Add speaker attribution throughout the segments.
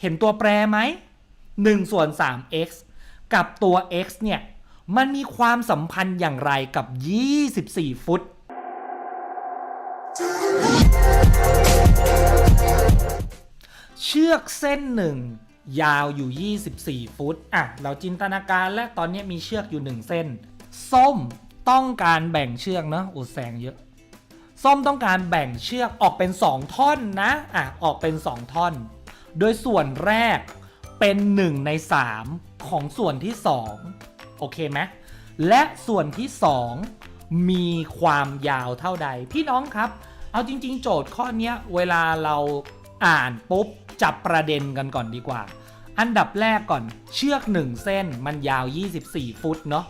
Speaker 1: เห็นตัวแปรไหม1ส่วน 3x กับตัว x เนี่ย มันมีความสัมพันธ์อย่างไรกับ 24 ฟุต เชือกเส้นหนึ่งยาวอยู่ 24 ฟุต อะ เราจินตนาการและตอนนี้มีเชือกอยู่ 1 เส้น ส้มต้องการแบ่งเชือกเนอะอุแสงเยอะ ส้มต้องการแบ่งเชือกออกเป็น 2 ท่อนนะ อะ ออกเป็น 2 ท่อน โดยส่วนแรกเป็น 1 ใน 3 ของส่วนที่ 2 โอเคไหมและส่วนที่ 2 มีความยาวเท่าใด พี่น้องครับ เอาจริง ๆ โจทย์ข้อเนี้ยเวลาเราอ่านปุ๊บ จับประเด็นกันก่อนดีกว่า อันดับแรกก่อนเชือก 1 เส้นมันยาว 24 ฟุตเนาะ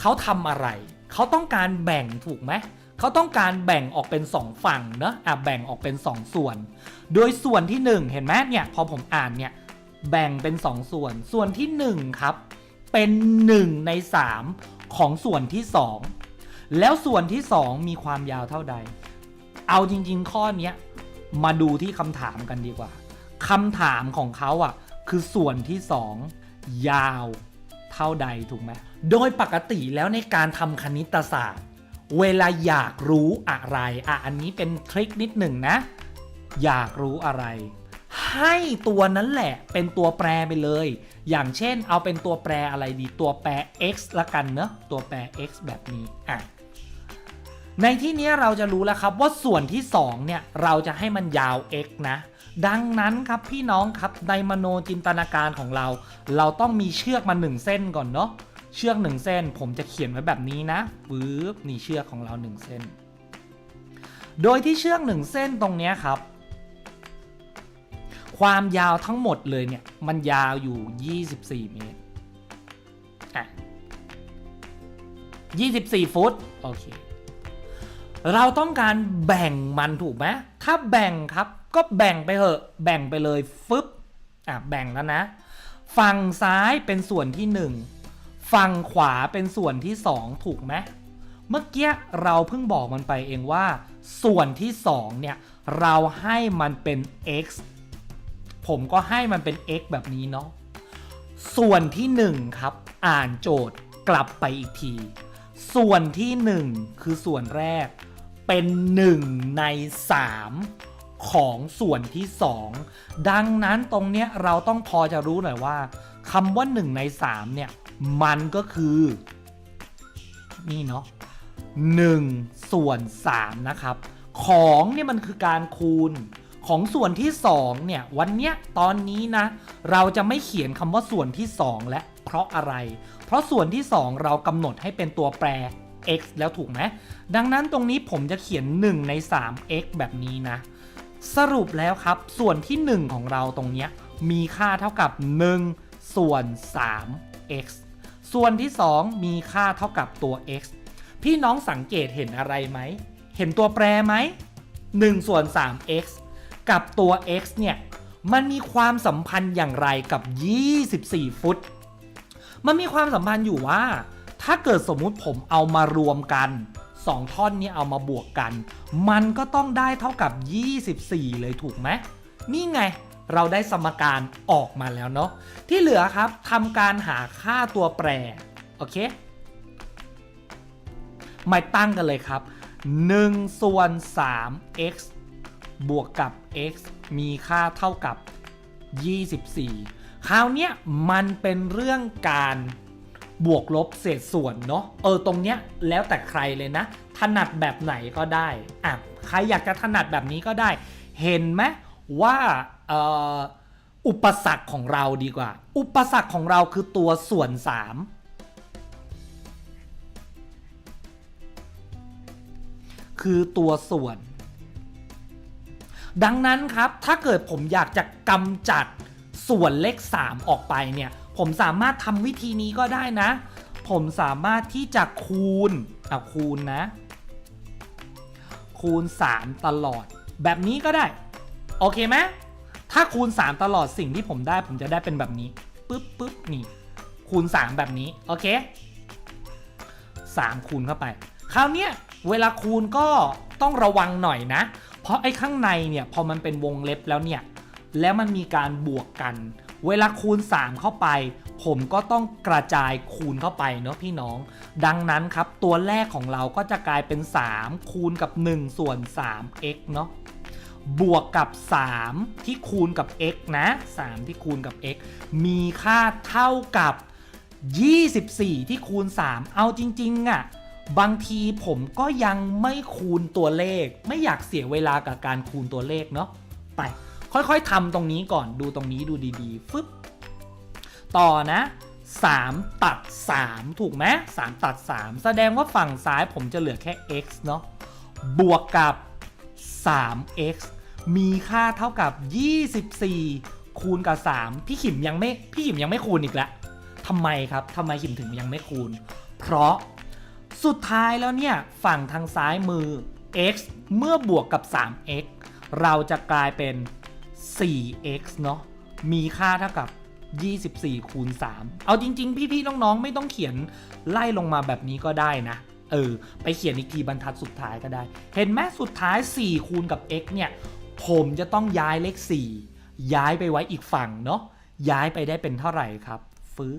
Speaker 1: เขาทำอะไร เขาต้องการแบ่งถูกไหม เขาต้องการแบ่งออกเป็น 2 ฝั่งเนอะอะแบ่งออกเป็น 2 ส่วน โดยส่วนที่ 1 เห็นไหมเนี่ยพอผมอ่านเนี่ยแบ่งเป็น 2 ส่วน ส่วนที่ 1 ครับ เป็น 1 ใน 3 ของส่วนที่ 2 แล้วส่วนที่ 2 มีความยาวเท่าใด เอาจริง ๆ ข้อนี้มาดูที่คำถามกันดีกว่าคำถามของเขาอะคือส่วนที่ 2 ยาวเท่าใดถูกไหมโดยปกติแล้วในการทำคณิตศาสตร์ เวลาอยากรู้อะไร อะ อันนี้เป็นทริคนิดหนึ่งนะ อยากรู้อะไร ให้ตัวนั้นแหละ เป็นตัวแปรไปเลย อย่างเช่น เอาเป็นตัวแปรอะไรดี ตัวแปร x ละกันเนอะ ตัวแปร x แบบนี้ อะ ในที่นี้เราจะรู้แล้วครับว่าส่วนที่ 2 เนี่ย เราจะให้มันยาว x นะ ดังนั้นครับพี่น้องครับในมโนจินตนาการของเรา เราต้องมีเชือกมา 1 เส้นก่อนเนาะ เชือก1เส้น ผมจะเขียนไว้แบบนี้นะปึ๊บนี่เชือกของเรา1เส้น โดยที่เชือก1เส้นตรงเนี้ยครับ ความยาวทั้งหมดเลยเนี่ย มันยาวอยู่ 24 เมตรอะ24 ฟุต โอเค เราต้องการแบ่งมันถูกไหมถ้าแบ่งครับก็แบ่งไปเถอะ แบ่งไปเลยฟึบอะแบ่งแล้วนะ ฝั่งซ้ายเป็นส่วนที่ 1 ฝั่งขวาเป็นส่วนที่ 2 ถูกไหมเมื่อกี้เราเพิ่งบอกมันไปเองว่า ส่วนที่ 2 เนี่ย เราให้มันเป็น x ผมก็ให้มันเป็น x แบบนี้เนาะส่วนที่ 1 ครับ อ่านโจทย์กลับไปอีกที ส่วนที่ 1 คือส่วนแรก เป็น 1 ใน 3 ของส่วนที่ 2 ดังนั้นตรงเนี้ยเราต้องพอจะรู้หน่อยว่าคำว่า 1 ใน 3 เนี่ย มันก็คือ นี่เนาะ1ส่วน3นะครับ ของเนี่ยมันคือการคูณของส่วนที่ 2 เนี่ย วันเนี้ยตอนนี้นะ เราจะไม่เขียนคำว่าส่วนที่ 2 และเพราะอะไร เพราะส่วนที่ 2 เรากำหนดให้เป็นตัวแปร x แล้วถูกไหมดังนั้นตรงนี้ผมจะเขียน 1 ใน 3 x แบบนี้นะ สรุปแล้วครับ ส่วนที่ 1 ของเราตรงเนี้ยมีค่าเท่ากับ 1 ส่วน 3 x ส่วนที่ 2 มีค่าเท่ากับตัว x พี่น้องสังเกตเห็นอะไรไหม เห็นตัวแปรไหม1ส่วน 3x กับตัว x เนี่ย มันมีความสัมพันธ์อย่างไรกับ 24 ฟุต มันมีความสัมพันธ์อยู่ว่า ถ้าเกิดสมมุติผมเอามารวมกัน 2 ท่อนนี้เอามาบวกกัน มันก็ต้องได้เท่ากับ 24 เลยถูกไหมนี่ไง เราได้สมการออกมาแล้วเนาะที่เหลือครับทำการหาค่าตัวแปร โอเคมาตั้งกันเลยครับ 1 ส่วน 3x บวกกับ x มีค่าเท่ากับ 24 คราวเนี้ยมันเป็นเรื่องการบวกลบเศษส่วนเนาะเออตรงเนี้ยแล้วแต่ใครเลยนะ ถนัดแบบไหนก็ได้อะใครอยากจะถนัดแบบนี้ก็ได้ เห็นไหม ว่าอุปสรรคของเราดีกว่า อุปสรรคของเราคือตัวส่วน 3 คือตัวส่วน ดังนั้นครับถ้าเกิดผมอยากจะกำจัดส่วนเลข 3 ออกไปเนี่ย ผมสามารถทำวิธีนี้ก็ได้นะ ผมสามารถที่จะคูณอะคูณนะ คูณ 3 ตลอด แบบนี้ก็ได้ โอเคไหมถ้าคูณ 3 ตลอดสิ่งที่ผมได้ผมจะได้เป็นแบบนี้ปึ๊บปึ๊บนี่ คูณ 3 แบบนี้ โอเค 3 คูณเข้าไป คราวเนี้ยเวลาคูณก็ต้องระวังหน่อยนะ เพราะไอ้ข้างในเนี่ยพอมันเป็นวงเล็บแล้วเนี่ย แล้วมันมีการบวกกัน เวลาคูณ 3 เข้าไป ผมก็ต้องกระจายคูณเข้าไปเนาะพี่น้อง ดังนั้นครับตัวแรกของเราก็จะกลายเป็น 3 คูณกับ 1 ส่วน 3x เนาะ บวกกับ 3 ที่คูณกับ x นะ 3 ที่คูณกับ x มีค่าเท่ากับ 24 ที่คูณ 3 เอาจริงๆอะ่ะบางทีผมก็ยังไม่คูณตัวเลข ไม่อยากเสียเวลากับการคูณตัวเลขเนาะไป ค่อยๆทำตรงนี้ก่อนดูตรงนี้ดูดีๆฟึบต่อนะ 3 ตัด 3 ถูกไหม3ตัด 3 แสดงว่าฝั่งซ้ายผมจะเหลือแค่ x เนาะบวกกับ 3x มีค่าเท่ากับ 24 คูณกับ 3 พี่ขิมยังไม่พี่ขิมยังไม่คูณอีกแล้วทำไมครับทำไมขิมถึงยังไม่คูณ เพราะสุดท้ายแล้วเนี่ยฝั่งทางซ้ายมือ x เมื่อบวกกับ 3x เราจะกลายเป็น 4x เนาะมีค่าเท่ากับ 24 คูณ 3 เอาจริง ๆ พี่ ๆ น้อง ๆ ไม่ต้องเขียนไล่ลงมาแบบนี้ก็ได้นะ เออ ไปเขียนอีกทีบรรทัดสุดท้ายก็ได้ เห็นไหมสุดท้าย 4 คูณกับ x เนี่ย ผมจะต้องย้ายเลข 4 ย้ายไปไว้อีกฝั่งเนาะย้ายไปได้เป็นเท่าไหร่ครับฟื้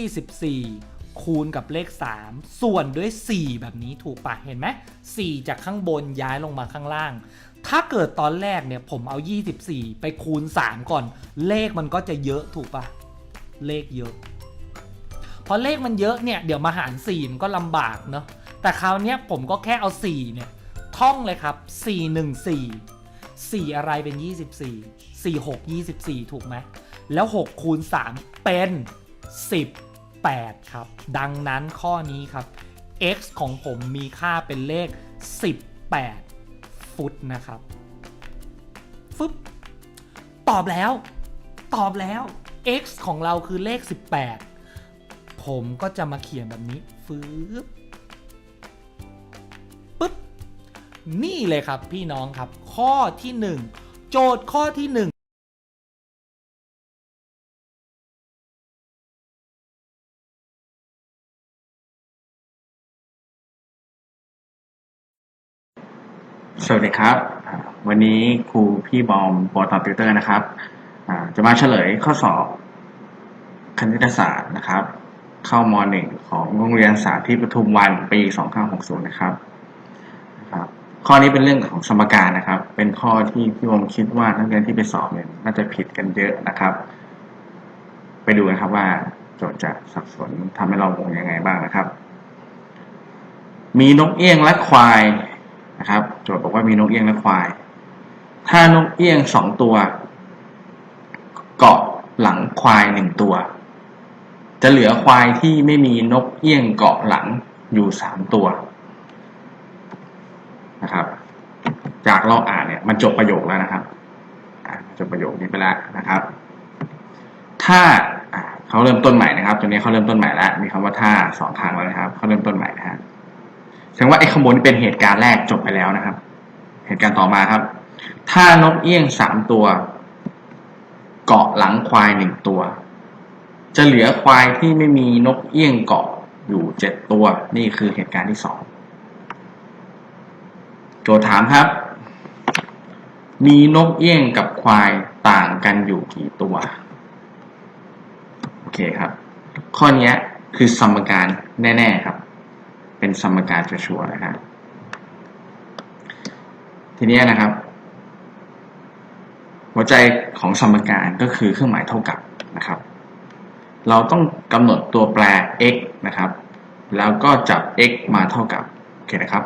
Speaker 1: 24 คูณกับเลข 3 ส่วนด้วย 4 แบบนี้ถูกปะเห็นไหม4จากข้างบนย้ายลงมาข้างล่าง ถ้าเกิดตอนแรกเนี่ยผมเอา 24 ไปคูณ 3 ก่อน เลขมันก็จะเยอะถูกปะเลขเยอะ พอเลขมันเยอะเนี่ย เดี๋ยวมาหาร4มันก็ลำบากเนาะแต่คราวนี้ผมก็แค่เอา 4 เนี่ย ท่องเลยครับ 4 1 4 4 อะไรเป็น 24 4 6 24 ถูกไหม แล้ว 6 คูณ 3 เป็น 18 ครับ ดังนั้นข้อนี้ครับ x ของผมมีค่าเป็นเลข 18 ฟุตนะครับ ฟึบ ตอบแล้ว ตอบแล้ว x ของเราคือเลข 18 ผมก็จะมาเขียนแบบนี้ฟืบ นี่เลยครับพี่น้องครับ ข้อที่ 1 โจทย์ข้อที่ 1
Speaker 2: สวัสดีครับ วันนี้ครูพี่บอมบอตอนติวเตอร์นะครับจะมาเฉลยข้อสอบคณิตศาสตร์นะครับ เข้ามหนึ่งของโรงเรียนสาธิตปทุมวันปี 2560 นะครับนะครับ ข้อนี้เป็นเรื่องของสมการนะครับ เป็นข้อที่พี่บอมคิดว่านักเรียนที่ไปสอบเนี่ยน่าจะผิดกันเยอะนะครับ ไปดูนะครับว่าโจทย์จะสับสนทำให้เรางงยังไงบ้างนะครับ มีนกเอี้ยงและควายนะครับ โจทย์บอกว่ามีนกเอี้ยงและควาย ถ้านกเอี้ยงสองตัว เกาะหลังควายหนึ่งตัว จะเหลือควายที่ไม่มีนกเอี้ยงเกาะหลังอยู่สามตัวนะครับ จาก เราอ่านเนี่ยมันจบประโยคแล้วนะครับจบประโยคนี้ไปแล้วนะครับ ถ้าเขาเริ่มต้นใหม่นะครับ ตัวนี้เขาเริ่มต้นใหม่แล้ว มีคำว่าถ้าสองครั้งแล้วนะครับเขาเริ่มต้นใหม่นะฮะแสดงว่าไอ้ขบวนเป็นเหตุการณ์แรกจบไปแล้วนะครับ เหตุการณ์ต่อมาครับ ถ้านกเอี้ยงสามตัว เกาะหลังควายหนึ่งตัว จะเหลือควายที่ไม่มีนกเอี้ยงเกาะอยู่เจ็ดตัว นี่คือเหตุการณ์ที่สองโจทย์ถามครับ มีนกเอี้ยงกับควายต่างกันอยู่กี่ตัว โอเคครับ ข้อนี้คือสมการแน่ ๆครับ เป็นสมการชัวร์นะครับทีนี้นะครับ หัวใจของสมการก็คือเครื่องหมายเท่ากับนะครับ เราต้องกำหนดตัวแปร x นะครับ แล้วก็จับ x มาเท่ากับโอเคนะครับ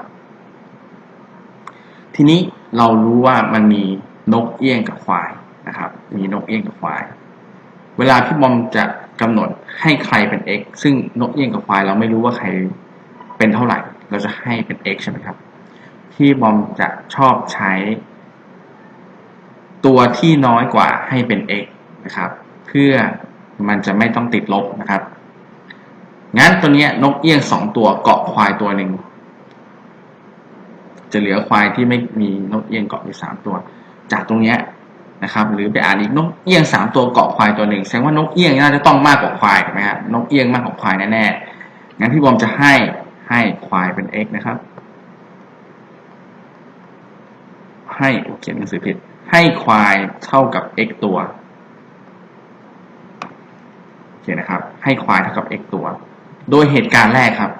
Speaker 2: ทีนี้ เรารู้ว่ามันมีนกเอี้ยงกับควายนะครับ มีนกเอี้ยงกับควาย เวลาพี่บอมจะกำหนดให้ใครเป็น x ซึ่งนกเอี้ยงกับควาย เราไม่รู้ว่าใครเป็นเท่าไหร่ เราจะให้เป็น x ใช่ไหมครับที่บอมจะชอบใช้ ตัวที่น้อยกว่าให้เป็น x นะครับ เพื่อมันจะไม่ต้องติดลบนะครับ งั้นตัวนี้นกเอี้ยงสองตัวเกาะควายตัวหนึ่ง จะเหลือควายที่ไม่มีนกเอี้ยงเกาะอยู่สามตัว จากตรงนี้นะครับ หรือไปอ่านอีกนกเอี้ยงสามตัวเกาะควายตัวหนึ่งแสดงว่านกเอี้ยงน่าจะต้องมากกว่าควายถูกไหมครับนกเอี้ยงมากกว่าควายแน่ๆงั้นพี่บอมจะให้ให้ควายเป็น x นะครับใให้เขียนหนังสือผิด ให้ควายเท่ากับ x ตัวโอเคนะครับ ให้ควายเท่ากับ x ตัว โดยเหตุการณ์แรกครับ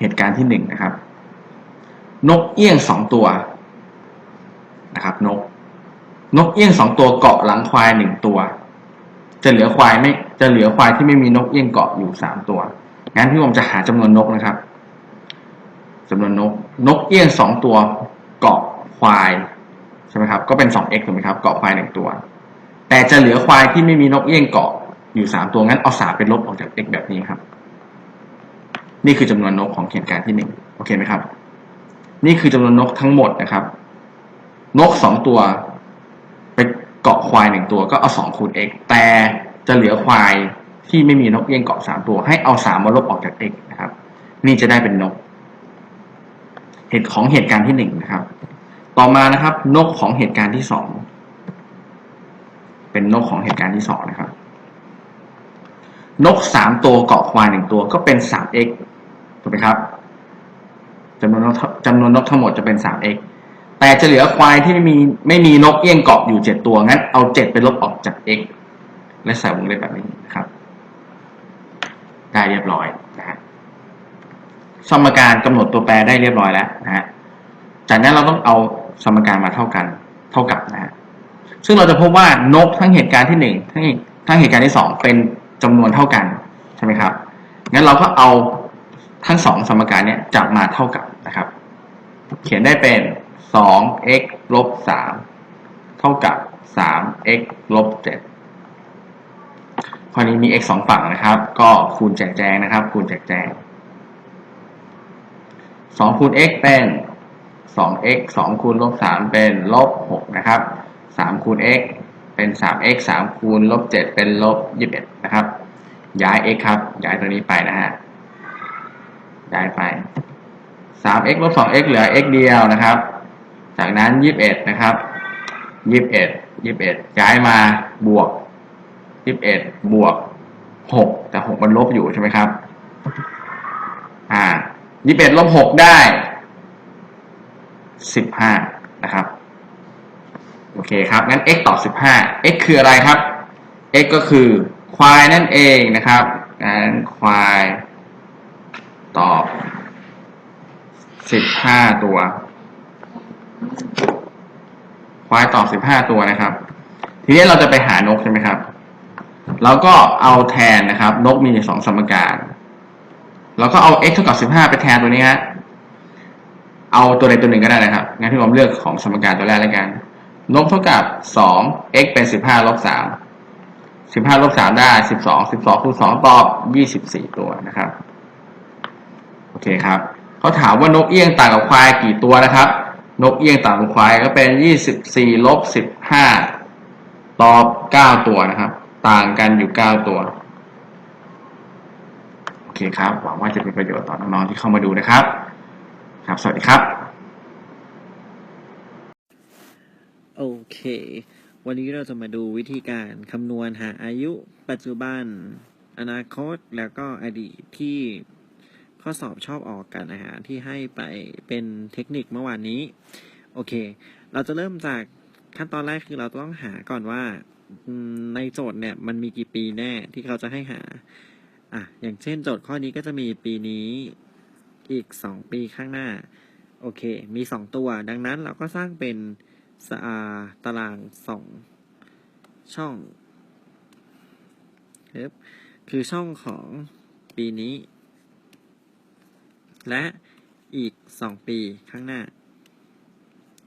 Speaker 2: เหตุการณ์ที่หนึ่งนะครับ นกเอี้ยงสองตัวนะครับนก นกเอี้ยงสองตัวเกาะหลังควายหนึ่งตัว จะเหลือควายไม่จะเหลือควายที่ไม่มีนกเอี้ยงเกาะอยู่สามตัวงั้นพี่ผมจะหาจำนวนนกนะครับจำนวนนก นกเอี้ยงสองตัวเกาะควายใช่ไหมครับก็เป็นสอง x ถูกไหมครับเกาะควายหนึ่งตัว แต่จะเหลือควายที่ไม่มีนกเอี้ยงเกาะอยู่สามตัวงั้นเอาสามไปลบออกจาก x แบบนี้ครับ นี่คือจำนวนนกของเหตุการณ์ที่หนึ่งโอเคไหมครับ นี่คือจำนวนนกทั้งหมดนะครับ นกสองตัว ไปเกาะควายหนึ่งตัวก็เอาสองคูณ x แต่จะเหลือควายที่ไม่มีนกเอี้ยงเกาะสามตัว ให้เอาสามมาลบออกจาก x นะครับ นี่จะได้เป็นนก เหตุของเหตุการณ์ที่หนึ่งนะครับ ต่อมานะครับ นกของเหตุการณ์ที่สองเป็นนกของเหตุการณ์ที่สองนะครับ นกสามตัวเกาะควายหนึ่งตัวก็เป็นสาม x ถูกไหมครับ จำนวนนกจำนวนนกทั้งหมดจะเป็นสาม x แต่จะเหลือควายที่ไม่มีไม่มีนกเอี้ยงเกาะอยู่เจ็ดตัว งั้นเอาเจ็ดไปลบออกจาก x และใส่วงเล็บแบบนี้นะครับ ได้เรียบร้อยนะฮะสมการกำหนดตัวแปรได้เรียบร้อยแล้วนะฮะ จากนั้นเราต้องเอาสมการมาเท่ากัน เท่ากับนะฮะ ซึ่งเราจะพบว่านกทั้งเหตุการณ์ที่หนึ่งทั้งทั้งเหตุการณ์ที่สองเป็นจำนวนเท่ากันใช่ไหมครับ งั้นเราก็เอาทั้งสองสมการเนี้ยจับมาเท่ากับ นะครับ เขียนได้เป็น 2x ลบ 3 เท่ากับ 3x ลบ7ข้อนี้มี x สองฝั่งนะครับ ก็คูณแจกแจงนะครับ คูณแจกแจง2คูณ x เป็น 2x 2คูณลบ 3 เป็นลบ 6 นะครับ3คูณ x เป็น 3x 3คูณลบ 7 เป็นลบ 21 นะครับ ย้าย x ครับ ย้ายตัวนี้ไปนะฮะ ย้ายไป 3x ลบ 2x เหลือ x เดียวนะครับ จากนั้น 21 นะครับ 21 21ย้ายมาบวก 21 บวก 6 แต่ 6 มันลบอยู่ใช่ไหมครับ อ่า 21 ลบ 6 ได้ 15 นะครับ โอเคครับ งั้น x ต่อ15 x คืออะไรครับ x ก็คือควายนั่นเองนะครับงั้นควายตอบ 15ตัว ควายตอบ15ตัวนะครับ ทีนี้เราจะไปหานกใช่ไหมครับ เราก็เอาแทนนะครับ นกมีสองสมการเราก็เอา x เท่ากับ15ไปแทนตัวนี้ฮะเอาตัวใดตัวหนึ่งก็ได้นะครับ งั้นพี่ผมเลือกของสมการตัวแรกแล้วกัน นกเท่ากับ2 x เป็น15ลบ3 15ลบ3ได้12 12คูณ2ตอบ24ตัวนะครับ โอเคครับ เขาถามว่านกเอี้ยงต่างกับควายกี่ตัวนะครับ นกเอี้ยงต่างกับควายก็เป็น24ลบ15ตอบ9ตัวนะครับ ต่างกันอยู่9ตัวโอเคครับหวังว่าจะเป็นประโยชน์ต่อน้องๆที่เข้ามาดูนะครับ ครับ สวัสดีครับ
Speaker 3: โอเค วันนี้เราจะมาดูวิธีการคำนวณหาอายุปัจจุบัน อนาคตแล้วก็อดีตที่ ข้อสอบชอบออกกันนะฮะที่ให้ไปเป็นเทคนิคเมื่อวานนี้ โอเค เราจะเริ่มจากขั้นตอนแรกคือเราต้องหาก่อนว่าในโจทย์เนี่ยมันมีกี่ปีแน่ที่เขาจะให้หา อะ อย่างเช่นโจทย์ข้อนี้ก็จะมีปีนี้อีกสองปีข้างหน้า โอเค มีสองตัว ดังนั้นเราก็สร้างเป็นสอาตารางสองช่องครับคือช่องของปีนี้ และอีกสองปีข้างหน้า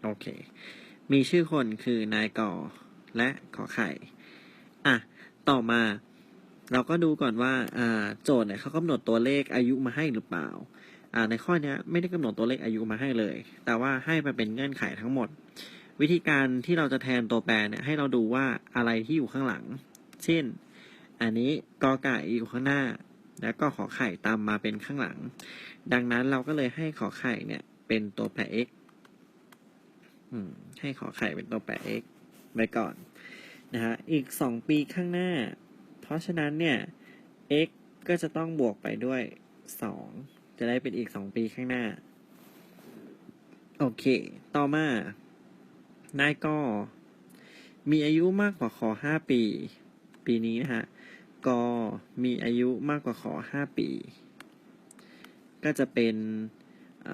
Speaker 3: โอเค มีชื่อคนคือนายก่อและขอไข่ อะ ต่อมา เราก็ดูก่อนว่า อ่า โจทย์เนี่ยเขากำหนดตัวเลขอายุมาให้หรือเปล่า อ่า ในข้อนี้ไม่ได้กำหนดตัวเลขอายุมาให้เลย แต่ว่าให้มาเป็นเงื่อนไขทั้งหมด วิธีการที่เราจะแทนตัวแปรเนี่ยให้เราดูว่าอะไรที่อยู่ข้างหลัง เช่น อันนี้กอไก่อยู่ข้างหน้า แล้วก็ขอไข่ตามมาเป็นข้างหลัง ดังนั้นเราก็เลยให้ขอไข่เนี่ย เป็นตัวแปร x ให้ขอไข่เป็นตัวแปร x ไว้ก่อนนะฮะอีกสองปีข้างหน้า เพราะฉะนั้นเนี่ย x ก็จะต้องบวกไปด้วยสองจะได้เป็นอีกสองปีข้างหน้า โอเค ต่อมานายกอมีอายุมากกว่าขอห้าปี ปีนี้นะฮะ กอมีอายุมากกว่าขอห้าปี ก็จะเป็นอ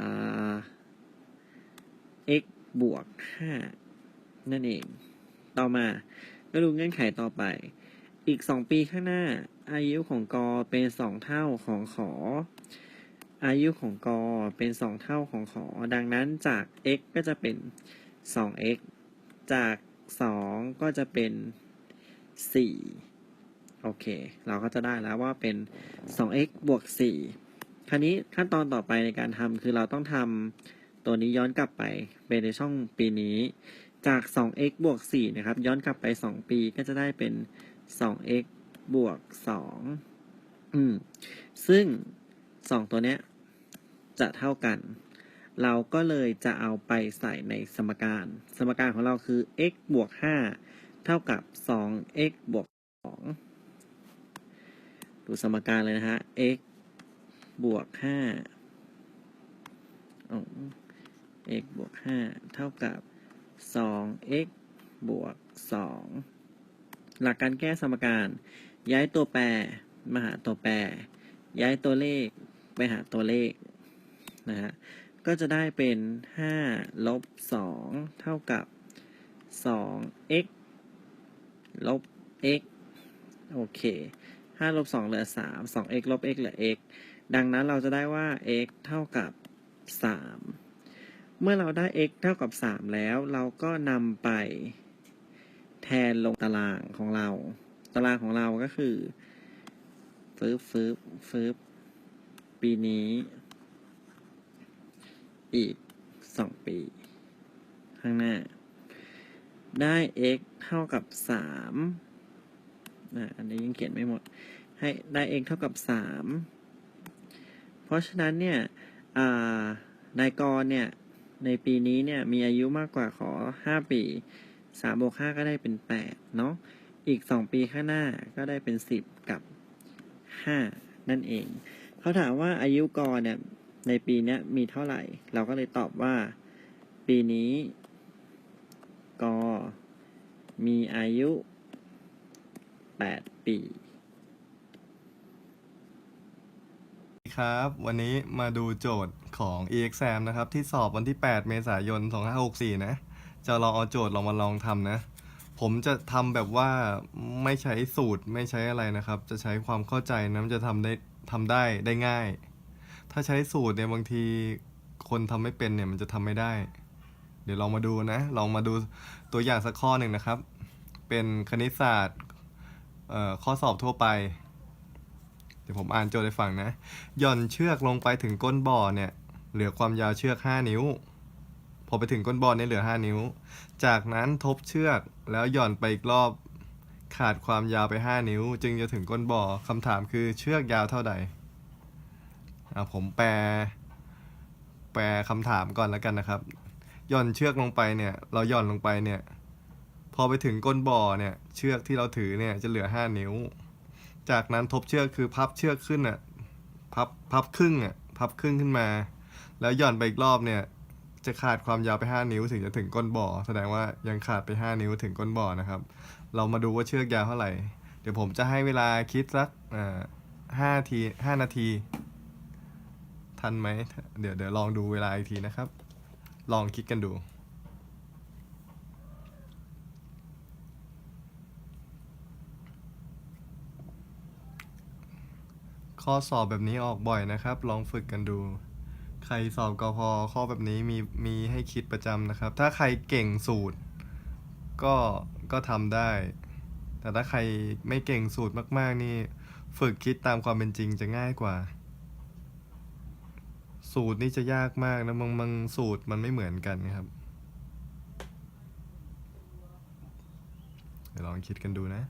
Speaker 3: x บวกห้านั่นเอง ต่อมาก็ดูเงื่อนไขต่อไป อีกสองปีข้างหน้า อายุของกอเป็นสองเท่าของขอ อายุของกอเป็นสองเท่าของขอ ดังนั้นจาก x ก็จะเป็น 2x จาก 2 ก็จะเป็น 4 โอเค เราก็จะได้แล้วว่าเป็น 2x บวก 4 คราวนี้ขั้นตอนต่อไปในการทำคือเราต้องทำตัวนี้ย้อนกลับไปเป็นในช่องปีนี้ จาก 2x บวก 4 นะครับ ย้อนกลับไป 2 ปีก็จะได้เป็น 2x บวก 2 อืม ซึ่ง 2 ตัวเนี้ยจะเท่ากัน เราก็เลยจะเอาไปใส่ในสมการ สมการของเราคือ x บวก 5 เท่ากับ 2x บวก 2 ดูสมการเลยนะฮะ x บวก5อ x บวก5เท่ากับ 2x บวก2หลักการแก้สมการ ย้ายตัวแปรมาหาตัวแปร ย้ายตัวเลขไปหาตัวเลขนะฮะก็จะได้เป็น 5 ลบ 2 เท่ากับ 2x ลบ x โอเค 5ลบ2เหลือ3 2x ลบ x เหลือ x ดังนั้นเราจะได้ว่า x เท่ากับ3เมื่อเราได้ x เท่ากับ3แล้ว เราก็นำไปแทนลงตารางของเรา ตารางของเราก็คือฟืบฟืบฟืบปีนี้ อีกสองปี ข้างหน้า ได้ x เท่ากับสาม อะอันนี้ยังเขียนไม่หมด ให้ได้ x เท่ากับสามเพราะฉะนั้นเนี่ยนายกรเนี่ย ในปีนี้เนี่ย มีอายุมากกว่าขอห้าปีสามบวกห้าก็ได้เป็นแปดเนาะ อีกสองปีข้างหน้าก็ได้เป็นสิบกับห้านั่นเอง เขาถามว่าอายุกรเนี่ย ในปีนี้มีเท่าไหร่ เราก็เลยตอบว่า ปีนี้กมีอายุ 8ปี
Speaker 4: ครับ วันนี้มาดูโจทย์ของ EXAM นะครับ ที่สอบวันที่ 8 เมษายน 2564 นะ จะลองเอาโจทย์ลองมาลองทำนะ ผมจะทำแบบว่าไม่ใช้สูตรไม่ใช้อะไรนะครับ จะใช้ความเข้าใจนะมันจะทำได้ทำได้ได้ง่าย ถ้าใช้สูตรเนี่ยบางทีคนทำไม่เป็นเนี่ยมันจะทำไม่ได้ เดี๋ยวลองมาดูนะ ลองมาดูตัวอย่างสักข้อหนึ่งนะครับ เป็นคณิตศาสตร์ ข้อสอบทั่วไป เดี๋ยวผมอ่านโจทย์ให้ฟังนะ หย่อนเชือกลงไปถึงก้นบ่อเนี่ย เหลือความยาวเชือก 5 นิ้ว พอไปถึงก้นบ่อเนี่ยเหลือ 5 นิ้ว จากนั้นทบเชือกแล้วหย่อนไปอีกรอบขาดความยาวไป 5 นิ้ว จึงจะถึงก้นบ่อคำถามคือเชือกยาวเท่าใดอะผมแปล แปลคำถามก่อนแล้วกันนะครับ หย่อนเชือกลงไปเนี่ย เราหย่อนลงไปเนี่ย พอไปถึงก้นบ่อเนี่ย เชือกที่เราถือเนี่ยจะเหลือ5นิ้ว จากนั้นทบเชือกคือพับเชือกขึ้นอะพับพับครึ่งอะพับครึ่งขึ้นมา แล้วหย่อนไปอีกรอบเนี่ยจะขาดความยาวไป 5 นิ้วถึงจะถึงก้นบ่อ แสดงว่ายังขาดไป 5 นิ้วถึงก้นบ่อนะครับ เรามาดูว่าเชือกยาวเท่าไหร่ เดี๋ยวผมจะให้เวลาคิดสักอ่าห้าทีห้านาที ทันไหม เดี๋ยวเดี๋ยวลองดูเวลาอีกทีนะครับ ลองคิดกันดู ข้อสอบแบบนี้ออกบ่อยนะครับ ลองฝึกกันดู ใครสอบกพข้อแบบนี้มีมีให้คิดประจำนะครับ ถ้าใครเก่งสูตร ก็ก็ทำได้ แต่ถ้าใครไม่เก่งสูตรมากๆนี่ ฝึกคิดตามความเป็นจริงจะง่ายกว่า สูตรนี่จะยากมากนะบางบางสูตรมันไม่เหมือนกันนะครับเดี๋ยวลองคิดกันดูนะ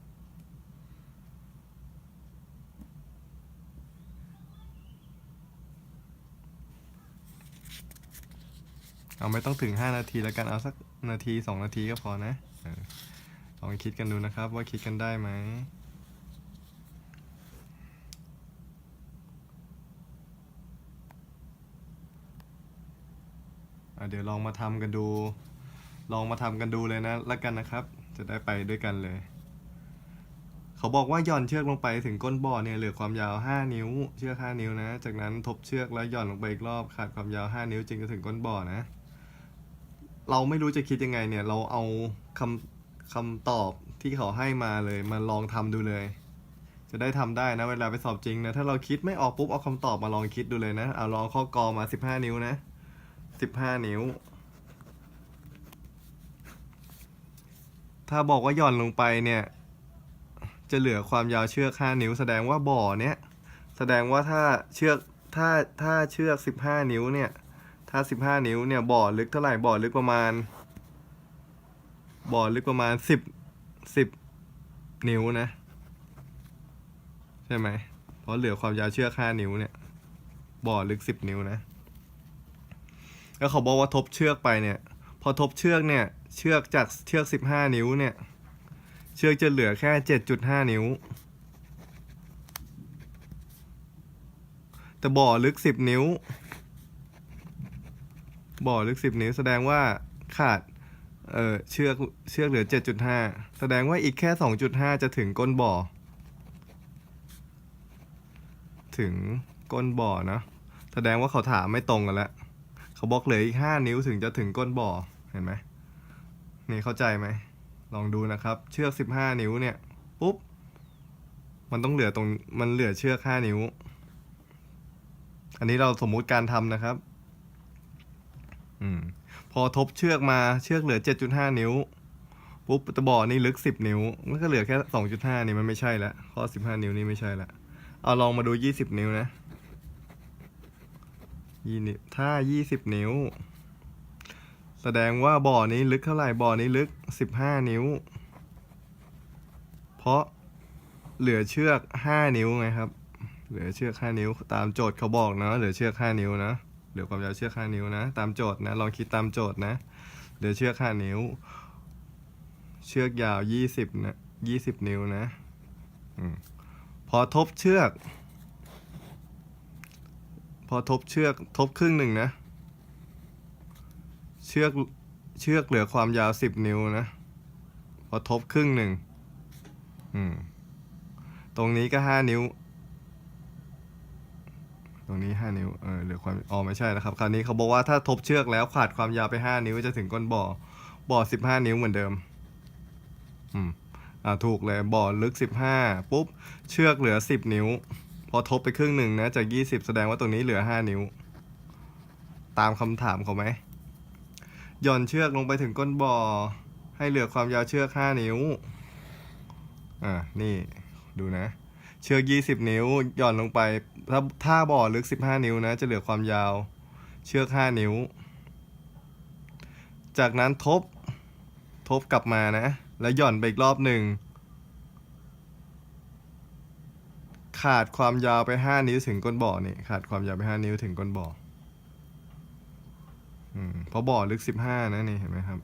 Speaker 4: เอาไม่ต้องถึง 5 นาทีแล้วกันเอาสักนาที 2 นาทีก็พอนะลองคิดกันดูนะครับว่าคิดกันได้ไหมเดี๋ยวลองมาทำกันดู ลองมาทำกันดูเลยนะแล้วกันนะครับ จะได้ไปด้วยกันเลย เขาบอกว่าหย่อนเชือกลงไปถึงก้นบ่อเนี่ยเหลือความยาว 5 นิ้ว เชือก 5 นิ้วนะ จากนั้นทบเชือกแล้วหย่อนลงไปอีกรอบขาดความยาว 5 นิ้วจึงจะถึงก้นบ่อนะ เราไม่รู้จะคิดยังไงเนี่ย เราเอาคำคำตอบที่เขาให้มาเลยมาลองทำดูเลย จะได้ทำได้นะ เวลาไปสอบจริงนะ ถ้าเราคิดไม่ออกปุ๊บเอาคำตอบมาลองคิดดูเลยนะ เอาลองข้อกอมา15นิ้วนะ15นิ้ว ถ้าบอกว่าหย่อนลงไปเนี่ยจะเหลือความยาวเชือก 5 นิ้ว แสดงว่าบ่อเนี้ยแสดงว่าถ้าเชือกถ้าถ้าเชือก 15 นิ้วเนี่ย ถ้า 15 นิ้วเนี่ยบ่อลึกเท่าไหร่บ่อลึกประมาณ บ่อลึกประมาณ 10 10 นิ้วนะ ใช่ไหมเพราะเหลือความยาวเชือก5นิ้วเนี่ย บ่อลึก 10 นิ้วนะ แล้วเขาบอกว่าทบเชือกไปเนี่ย พอทบเชือกเนี่ย เชือกจากเชือก 15 นิ้วเนี่ย เชือกจะเหลือแค่ 7.5 นิ้วแต่บ่อลึก 10 นิ้ว บ่อลึก10นิ้วแสดงว่าขาดเออเชือกเชือกเหลือ 7.5 แสดงว่าอีกแค่ 2.5 จะถึงก้นบ่อ ถึงก้นบ่อเนะแสดงว่าเขาถามไม่ตรงกันแล้วเขาบอกเหลืออีก 5 นิ้วถึงจะถึงก้นบ่อเห็นไหมนี่เข้าใจไหมลองดูนะครับ เชือก 15 นิ้วเนี่ยปุ๊บมันต้องเหลือตรงมันเหลือเชือก 5 นิ้ว อันนี้เราสมมุติการทำนะครับ อืม พอทบเชือกมาเชือกเหลือ7.5นิ้ว ปุ๊บตะบ่อนี่ลึก10นิ้ว มันก็เหลือแค่2.5นี่มันไม่ใช่ละข้อ15นิ้วนี่ไม่ใช่ละเอาลองมาดู20นิ้วนะยี่นิ้วถ้า20นิ้ว แสดงว่าบ่อนี้ลึกเท่าไหร่บ่อนี้ลึก15นิ้ว เพราะเหลือเชือก5นิ้วไงครับ เหลือเชือก5นิ้วตามโจทย์เขาบอกนะเหลือเชือก5นิ้วนะ หลือความยาวเชือก5นิ้วนะ ตามโจทย์นะ ลองคิดตามโจทย์นะเหลือเชือก5นิ้ว เชือกยาว 20นะ20 นิ้วนะอพอทบเชือก พอทบเชือกทบครึ่งหนึ่งนะ เชือกเชือกเหลือความยาวสิบนิ้วนะ พอทบครึ่งหนึ่งตรงนี้ก็ห้านิ้ว ตรงนี้ห้านิ้วเออหลือความอ๋อไม่ใช่นะครับ คราวนี้เขาบอกว่าถ้าทบเชือกแล้วขาดความยาวไปห้านิ้วจะถึงก้นบ่อ บ่อสิบห้านิ้วเหมือนเดิม อืมอ่าถูกเลยบ่อลึกสิบห้าปุ๊บ เชือกเหลือสิบนิ้ว พอทบไปครึ่งหนึ่งนะจากยี่สิบแสดงว่าตรงนี้เหลือห้านิ้ว ตามคำถามเขาไหมหย่อนเชือกลงไปถึงก้นบ่อ ให้เหลือความยาวเชือกห้านิ้ว อ่านี่ดูนะ เชือกยี่สิบนิ้วหย่อนลงไป ถ้าถ้าบ่อลึกสิบห้านิ้วนะ จะเหลือความยาวเชือกห้านิ้ว จากนั้นทบทบกลับมานะ แล้วหย่อนไปอีกรอบหนึ่ง ขาดความยาวไปห้านิ้วถึงก้นบ่อนี่ขาดความยาวไปห้านิ้วถึงก้นบ่ออืมเพราะบ่อลึกสิบห้านะนี่เห็นไหมครับ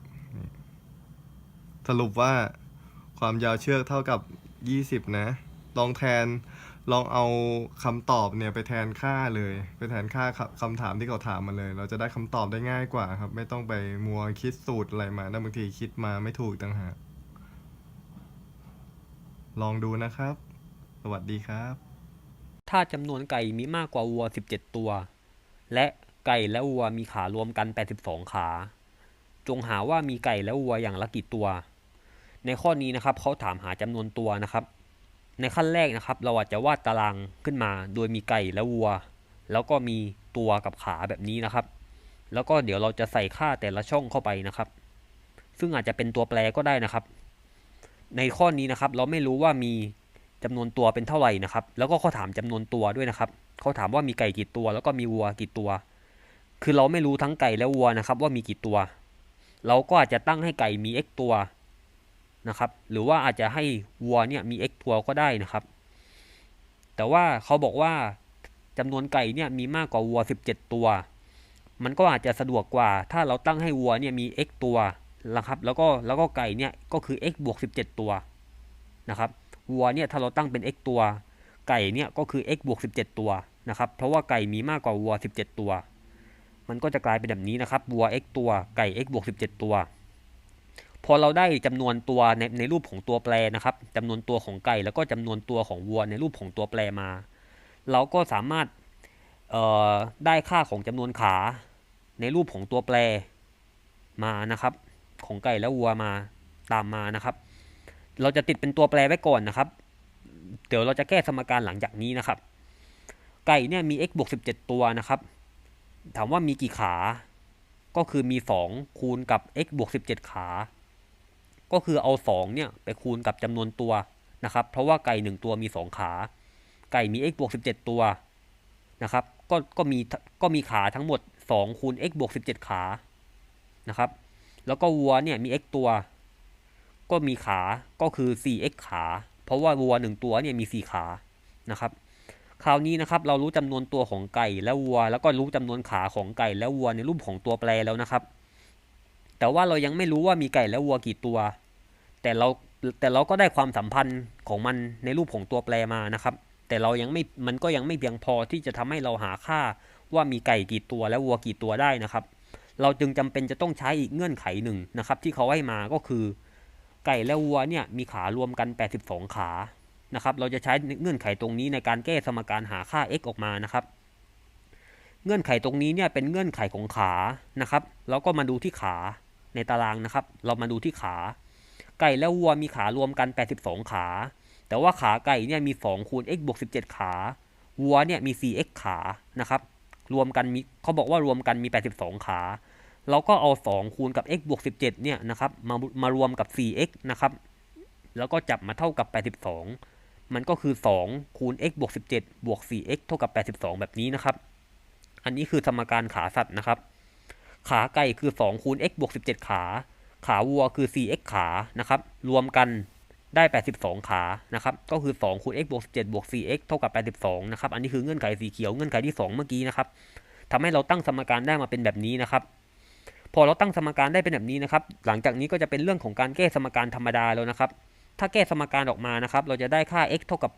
Speaker 4: สรุปว่าความยาวเชือกเท่ากับยี่สิบนะ ลองแทน ลองเอาคำตอบเนี่ยไปแทนค่าเลย ไปแทนค่าคคำถามที่เขาถามมาเลย เราจะได้คำตอบได้ง่ายกว่าครับ ไม่ต้องไปมัวคิดสูตรอะไรมาแล้วบางทีคิดมาไม่ถูกต่างหากลองดูนะครับ สวัสดีครับ
Speaker 5: ถ้าจำนวนไก่มีมากกว่าวัว 17 ตัว และไก่และวัวมีขารวมกัน 82 ขา จงหาว่ามีไก่และวัวอย่างละกี่ตัว ในข้อนี้นะครับเขาถามหาจำนวนตัวนะครับ ในขั้นแรกนะครับ เราอาจจะวาดตารางขึ้นมา โดยมีไก่และวัว แล้วก็มีตัวกับขาแบบนี้นะครับ แล้วก็เดี๋ยวเราจะใส่ค่าแต่ละช่องเข้าไปนะครับ ซึ่งอาจจะเป็นตัวแปรก็ได้นะครับ ในข้อนี้นะครับ เราไม่รู้ว่ามีจำนวนตัวเป็นเท่าไหร่นะครับ แล้วก็เขาถามจำนวนตัวด้วยนะครับเขาถามว่ามีไก่กี่ตัว แล้วก็มีวัวกี่ตัว คือเราไม่รู้ทั้งไก่และวัวนะครับ ว่ามีกี่ตัว เราก็อาจจะตั้งให้ไก่มี x ตัว นะครับ หรือว่าอาจจะให้วัวเนี่ยมี x ตัวก็ได้นะครับ แต่ว่าเขาบอกว่าจำนวนไก่เนี่ยมีมากกว่าวัว 17 ตัว มันก็อาจจะสะดวกกว่า ถ้าเราตั้งให้วัวเนี่ยมี x ตัวนะครับ แล้วก็แล้วก็ไก่เนี่ยก็คือ x บวก17 ตัวนะครับ วัวเนี่ยถ้าเราตั้งเป็น x ตัว ไก่เนี่ยก็คือ x บวก17 ตัวนะครับ เพราะว่าไก่มีมากกว่าวัว 17 ตัว มันก็จะกลายเป็นแบบนี้นะครับ วัว x ตัว ไก่ x บวก17 ตัว พอเราได้จำนวนตัวในในรูปของตัวแปรนะครับจำนวนตัวของไก่ แล้วก็จำนวนตัวของวัวในรูปของตัวแปรมา เราก็สามารถเอ่อได้ค่าของจำนวนขาในรูปของตัวแปรมานะครับ ของไก่และวัวมาตามมานะครับ เราจะติดเป็นตัวแปรไว้ก่อนนะครับ เดี๋ยวเราจะแก้สมการหลังจากนี้นะครับ ไก่เนี่ยมี x บวก17 ตัวนะครับ ถามว่ามีกี่ขา ก็คือมี 2 คูณกับ x บวก17 ขา ก็คือเอา2เนี่ยไปคูณกับจำนวนตัวนะครับ เพราะว่าไก่ 1 ตัวมี 2 ขา ไก่มี x บวก17 ตัวนะครับ ก็ก็มีก็มีขาทั้งหมด2คูณ x บวก17 ขานะครับ แล้วก็วัวเนี่ยมี x ตัว ก็มีขาก็คือ 4x ขา เพราะว่าวัว 1 ตัวเนี่ยมี 4 ขานะครับคราวนี้นะครับเรารู้จำนวนตัวของไก่และวัว แล้วก็รู้จำนวนขาของไก่และวัวในรูปของตัวแปรแล้วนะครับ แต่ว่าเรายังไม่รู้ว่ามีไก่และวัวกี่ตัว แต่เราแต่เราก็ได้ความสัมพันธ์ของมันในรูปของตัวแปรมานะครับ แต่เรายังไม่มันก็ยังไม่เพียงพอที่จะทำให้เราหาค่าว่ามีไก่กี่ตัวและวัวกี่ตัวได้นะครับ เราจึงจำเป็นจะต้องใช้อีกเงื่อนไขหนึ่งนะครับ ที่เขาให้มาก็คือ ไก่และวัวเนี่ยมีขารวมกัน 82 ขานะครับ เราจะใช้เงื่อนไขตรงนี้ในการแก้สมการหาค่า x ออกมานะครับ เงื่อนไขตรงนี้เนี่ยเป็นเงื่อนไขของขานะครับเราก็มาดูที่ขา ในตารางนะครับ เรามาดูที่ขา ไก่และวัวมีขารวมกัน 82 ขา แต่ว่าขาไก่เนี่ยมี2คูณ x บวก17 ขา วัวเนี่ยมี 4x ขานะครับ รวมกันมีเขาบอกว่ารวมกันมี 82 ขา เราก็เอา 2 คูณกับ x บวก17 เนี่ยนะครับ มามารวมกับ 4x นะครับ แล้วก็จับมาเท่ากับ 82 มันก็คือ 2 คูณ x บวก17 บวก 4x เท่ากับ 82 แบบนี้นะครับ อันนี้คือสมการขาสัตว์นะครับ ขาไก่คือ2คูณ x บวก17 ขา ขาวัวคือ 4x ขานะครับ รวมกันได้ 82 ขานะครับ ก็คือ2คูณ x บวก17บวก 4x เท่ากับ 82 นะครับ อันนี้คือเงื่อนไขสีเขียวเงื่อนไขที่ 2 เมื่อกี้นะครับทำให้เราตั้งสมการได้มาเป็นแบบนี้นะครับ พอเราตั้งสมการได้เป็นแบบนี้นะครับ หลังจากนี้ก็จะเป็นเรื่องของการแก้สมการธรรมดาแล้วนะครับ ถ้าแก้สมการออกมานะครับ เราจะได้ค่า x เท่ากับ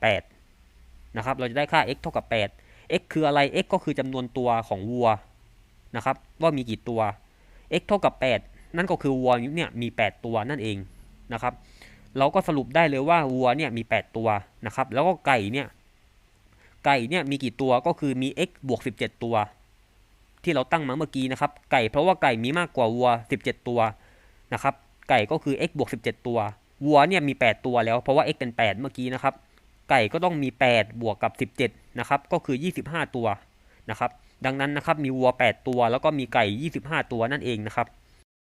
Speaker 5: 8 นะครับ เราจะได้ค่า x เท่ากับ 8 x คืออะไร x ก็คือจำนวนตัวของวัว นะครับว่ามีกี่ตัว x เท่ากับ 8 นั่นก็คือวัวเนี่ยมี 8 ตัวนั่นเองนะครับ เราก็สรุปได้เลยว่าวัวเนี่ยมี 8 ตัวนะครับ แล้วก็ไก่เนี่ยไก่เนี่ยมีกี่ตัวก็คือมี x บวก 17 ตัว ที่เราตั้งมาเมื่อกี้นะครับ ไก่เพราะว่าไก่มีมากกว่าวัว 17 ตัวนะครับ ไก่ก็คือ x บวก 17 ตัว วัวเนี่ยมี 8 ตัวแล้ว เพราะว่า x เป็น 8 เมื่อกี้นะครับ ไก่ก็ต้องมี 8 บวกกับ 17 นะครับ ก็คือ 25 ตัวนะครับ ดังนั้นนะครับมีวัว 8 ตัว แล้วก็มีไก่ 25 ตัวนั่นเองนะครับ